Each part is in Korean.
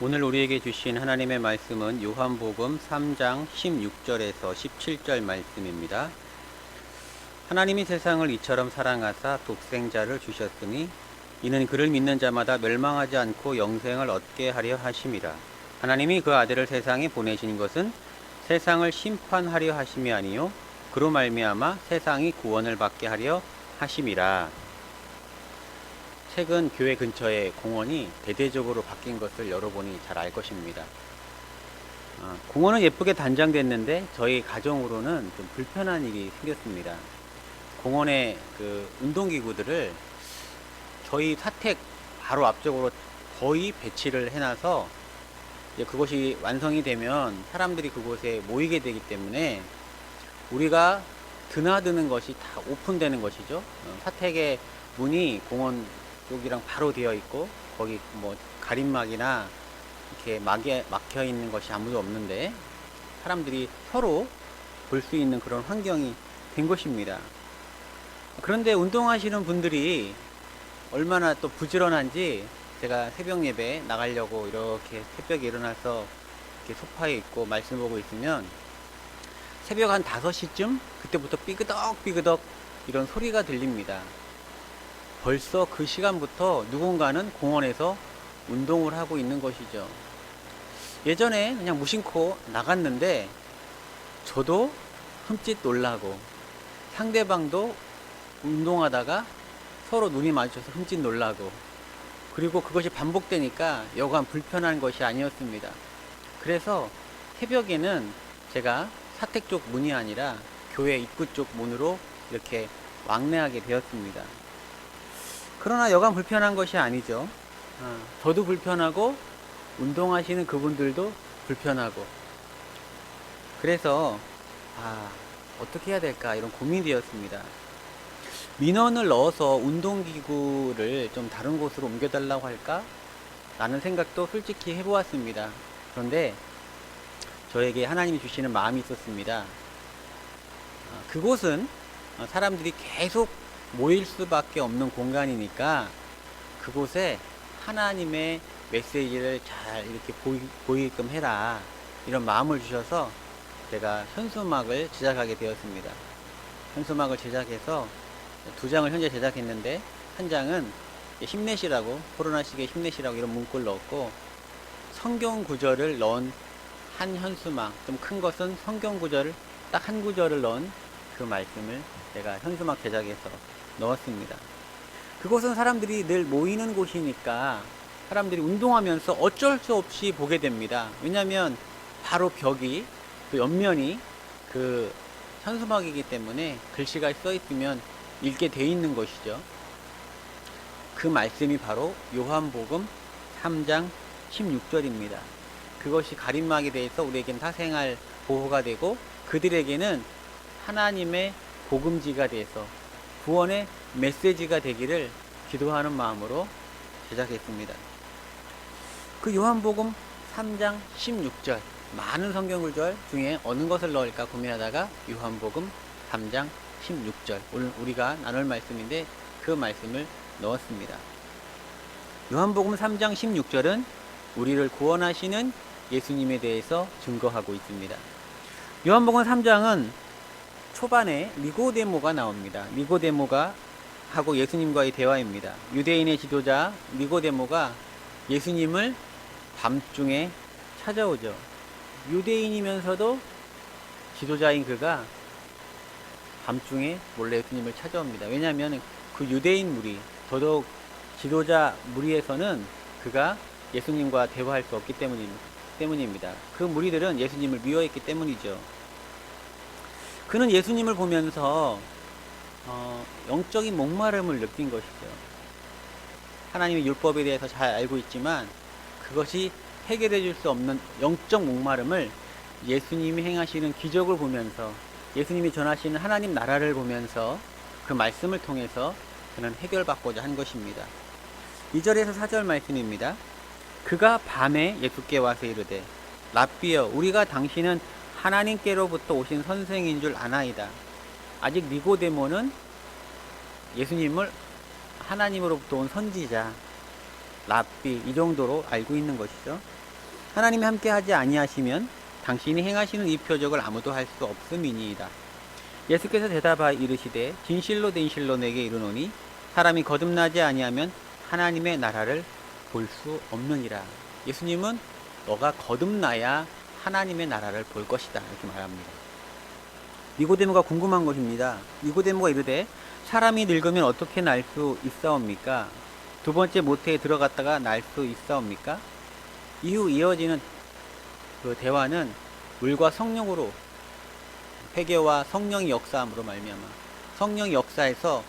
오늘 우리에게 주신 하나님의 말씀은 요한복음 3장 16절에서 17절 말씀입니다. 하나님이 세상을 이처럼 사랑하사 독생자를 주셨으니 이는 그를 믿는 자마다 멸망하지 않고 영생을 얻게 하려 하심이라. 하나님이 그 아들을 세상에 보내신 것은 세상을 심판하려 하심이 아니요 그로 말미암아 세상이 구원을 받게 하려 하심이라. 최근 교회 근처에 공원이 대대적으로 바뀐 것을 여러분이 잘 알 것입니다. 아, 공원은 예쁘게 단장됐는데 저희 가정으로는 좀 불편한 일이 생겼습니다. 공원에 그 운동기구들을 저희 사택 바로 앞쪽으로 거의 배치를 해놔서 그것이 완성이 되면 사람들이 그곳에 모이게 되기 때문에 우리가 드나드는 것이 다 오픈되는 것이죠. 어, 사택의 문이 공원 쪽이랑 바로 되어 있고 거기 뭐 가림막이나 이렇게 막에 막혀 있는 것이 아무도 없는데 사람들이 서로 볼 수 있는 그런 환경이 된 것입니다. 그런데 운동하시는 분들이 얼마나 또 부지런한지 제가 새벽 예배 나가려고 이렇게 새벽에 일어나서 이렇게 소파에 있고 말씀 보고 있으면 새벽 한 5시쯤 그때부터 삐그덕 삐그덕 이런 소리가 들립니다. 벌써 그 시간부터 누군가는 공원에서 운동을 하고 있는 것이죠. 예전에 그냥 무심코 나갔는데 저도 흠칫 놀라고 상대방도 운동하다가 서로 눈이 마주쳐서 흠칫 놀라고 그리고 그것이 반복되니까 여간 불편한 것이 아니었습니다. 그래서 새벽에는 제가 사택 쪽 문이 아니라 교회 입구 쪽 문으로 이렇게 왕래하게 되었습니다. 그러나 여간 불편한 것이 아니죠. 어, 저도 불편하고 운동하시는 그분들도 불편하고 그래서 아 어떻게 해야 될까 이런 고민이 되었습니다. 민원을 넣어서 운동기구를 좀 다른 곳으로 옮겨달라고 할까? 라는 생각도 솔직히 해보았습니다. 그런데 저에게 하나님이 주시는 마음이 있었습니다. 어, 그곳은 어, 사람들이 계속 모일 수밖에 없는 공간이니까 그곳에 하나님의 메시지를 잘 이렇게 보이, 보이 게끔 해라. 이런 마음을 주셔서 제가 현수막을 제작하게 되었습니다. 현수막을 제작해서 두 장을 현재 제작했는데 한 장은 힘내시라고 코로나 시기에 힘내시라고 이런 문구를 넣었고 성경 구절을 넣은 한 현수막 좀 큰 것은 성경 구절을 딱 한 구절을 넣은 그 말씀을 제가 현수막 제작해서 넣었습니다. 그곳은 사람들이 늘 모이는 곳이니까 사람들이 운동하면서 어쩔 수 없이 보게 됩니다. 왜냐하면 바로 벽이 또 옆면이 그 현수막이기 때문에 글씨가 써 있으면 읽게 돼 있는 것이죠. 그 말씀이 바로 요한복음 3장 16절입니다. 그것이 가림막이 돼서 우리에겐 사생활 보호가 되고 그들에게는 하나님의 복음지가 돼서 구원의 메시지가 되기를 기도하는 마음으로 제작했습니다. 그 요한복음 3장 16절 많은 성경 구절 중에 어느 것을 넣을까 고민하다가 요한복음 3장 16절 오늘 우리가 나눌 말씀인데 그 말씀을 넣었습니다. 요한복음 3장 16절은 우리를 구원하시는 예수님에 대해서 증거하고 있습니다. 요한복음 3장은 초반에 니고데모가 나옵니다. 니고데모가 하고 예수님과의 대화입니다. 유대인의 지도자 니고데모가 예수님을 밤중에 찾아오죠. 유대인이면서도 지도자인 그가 밤중에 몰래 예수님을 찾아옵니다. 왜냐하면 그 유대인 무리, 더더욱 지도자 무리에서는 그가 예수님과 대화할 수 없기 때문입니다. 그 무리들은 예수님을 미워했기 때문이죠. 그는 예수님을 보면서 어, 영적인 목마름을 느낀 것이죠. 하나님의 율법에 대해서 잘 알고 있지만 그것이 해결해 줄 수 없는 영적 목마름을 예수님이 행하시는 기적을 보면서 예수님이 전하시는 하나님 나라를 보면서 그 말씀을 통해서 그는 해결받고자 한 것입니다. 2절에서 4절 말씀입니다. 그가 밤에 예수께 와서 이르되 라비여 우리가 당신은 하나님께로부터 오신 선생인 줄 아나이다. 아직 니고데모는 예수님을 하나님으로부터 온 선지자 라비 이 정도로 알고 있는 것이죠. 하나님이 함께 하지 아니하시면 당신이 행하시는 이 표적을 아무도 할 수 없음이니이다. 예수께서 대답하여 이르시되 진실로 진실로 내게 이르노니 사람이 거듭나지 아니하면 하나님의 나라를 볼 수 없느니라. 예수님은 너가 거듭나야 하나님의 나라를 볼 것이다. 이렇게 말합니다. 니고데모가 궁금한 것입니다. 니고데모가 이르되 사람이 늙으면 어떻게 날 수 있사옵니까? 두 번째 모태에 들어갔다가 날 수 있사옵니까? 이후 이어지는 그 대화는 물과 성령으로 회개와 성령의 역사함으로 말미암아 성령의 역사에서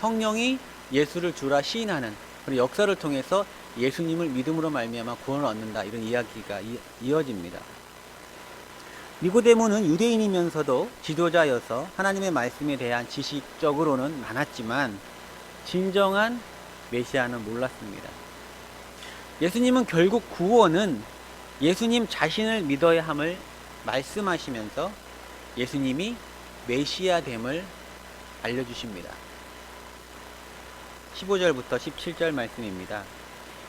성령이 예수를 주라 시인하는 그런 역사를 통해서 예수님을 믿음으로 말미암아 구원을 얻는다 이런 이야기가 이, 이어집니다. 니고데모는 유대인이면서도 지도자여서 하나님의 말씀에 대한 지식적으로는 많았지만 진정한 메시아는 몰랐습니다. 예수님은 결국 구원은 예수님 자신을 믿어야 함을 말씀하시면서 예수님이 메시아됨을 알려주십니다. 15절부터 17절 말씀입니다.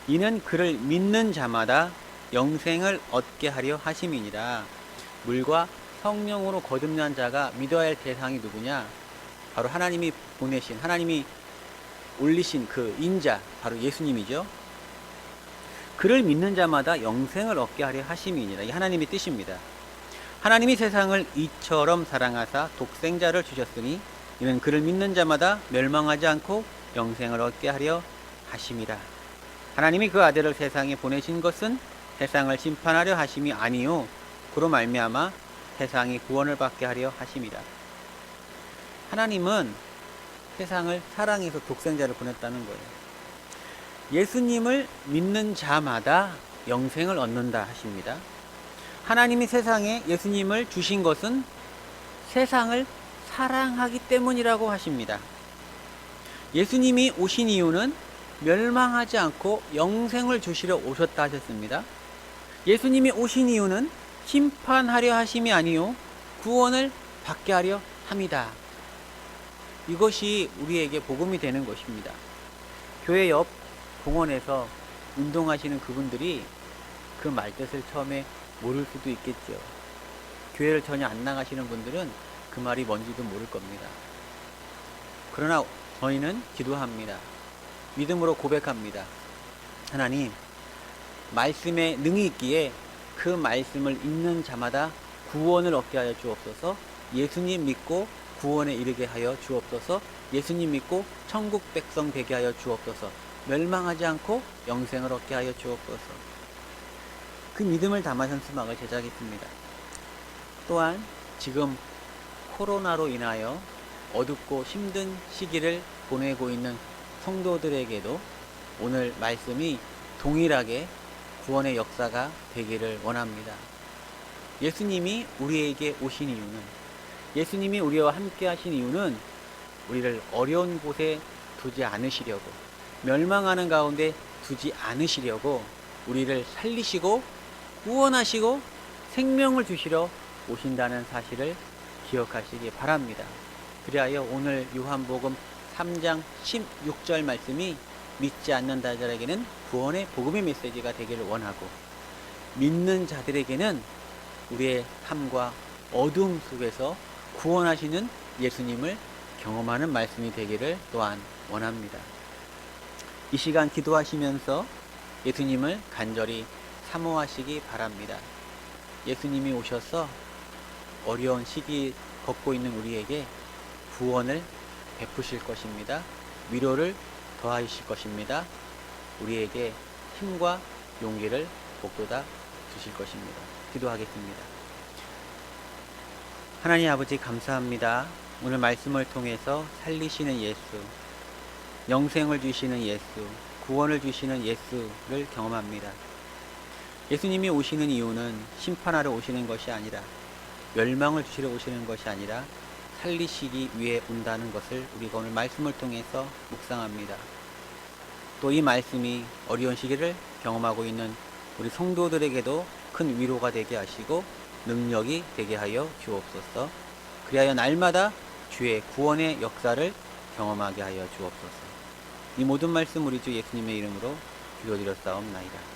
이는 그를 믿는 자마다 영생을 얻게 하려 하심이니라. 물과 성령으로 거듭난 자가 믿어야 할 대상이 누구냐? 바로 하나님이 보내신, 하나님이 올리신 그 인자, 바로 예수님이죠. 그를 믿는 자마다 영생을 얻게 하려 하심이니라. 이 하나님의 뜻입니다. 하나님이 세상을 이처럼 사랑하사 독생자를 주셨으니 이는 그를 믿는 자마다 멸망하지 않고 영생을 얻게 하려 하심이라. 하나님이 그 아들을 세상에 보내신 것은 세상을 심판하려 하심이 아니요 그로 말미암아 세상이 구원을 받게 하려 하심이라. 하나님은 세상을 사랑해서 독생자를 보냈다는 거예요. 예수님을 믿는 자마다 영생을 얻는다 하십니다. 하나님이 세상에 예수님을 주신 것은 세상을 사랑하기 때문이라고 하십니다. 예수님이 오신 이유는 멸망하지 않고 영생을 주시려 오셨다 하셨습니다. 예수님이 오신 이유는 심판하려 하심이 아니요 구원을 받게 하려 합니다. 이것이 우리에게 복음이 되는 것입니다. 교회 옆 공원에서 운동하시는 그분들이 그 말뜻을 처음에 모를 수도 있겠죠. 교회를 전혀 안 나가시는 분들은 그 말이 뭔지도 모를 겁니다. 그러나 저희는 기도합니다. 믿음으로 고백합니다. 하나님, 말씀에 능이 있기에 그 말씀을 읽는 자마다 구원을 얻게 하여 주옵소서. 예수님 믿고 구원에 이르게 하여 주옵소서. 예수님 믿고 천국 백성 되게 하여 주옵소서. 멸망하지 않고 영생을 얻게 하여 주옵소서. 그 믿음을 담아 현수막을 제작했습니다. 또한 지금 코로나로 인하여 어둡고 힘든 시기를 보내고 있는 성도들에게도 오늘 말씀이 동일하게 구원의 역사가 되기를 원합니다. 예수님이 우리에게 오신 이유는 예수님이 우리와 함께 하신 이유는 우리를 어려운 곳에 두지 않으시려고 멸망하는 가운데 두지 않으시려고 우리를 살리시고 구원하시고 생명을 주시러 오신다는 사실을 기억하시기 바랍니다. 그리하여 오늘 요한복음 3장 16절 말씀이 믿지 않는 자들에게는 구원의 복음의 메시지가 되기를 원하고 믿는 자들에게는 우리의 삶과 어둠 속에서 구원하시는 예수님을 경험하는 말씀이 되기를 또한 원합니다. 이 시간 기도하시면서 예수님을 간절히 사모하시기 바랍니다. 예수님이 오셔서 어려운 시기 걷고 있는 우리에게 구원을 베푸실 것입니다. 위로를 더하실 것입니다. 우리에게 힘과 용기를 복돋아 주실 것입니다. 기도하겠습니다. 하나님 아버지 감사합니다. 오늘 말씀을 통해서 살리시는 예수, 영생을 주시는 예수, 구원을 주시는 예수를 경험합니다. 예수님이 오시는 이유는 심판하러 오시는 것이 아니라 멸망을 주시러 오시는 것이 아니라 살리시기 위해 온다는 것을 우리가 오늘 말씀을 통해서 묵상합니다. 또 이 말씀이 어려운 시기를 경험하고 있는 우리 성도들에게도 큰 위로가 되게 하시고 능력이 되게 하여 주옵소서. 그리하여 날마다 주의 구원의 역사를 경험하게 하여 주옵소서. 이 모든 말씀 우리 주 예수님의 이름으로 기도드렸사옵나이다.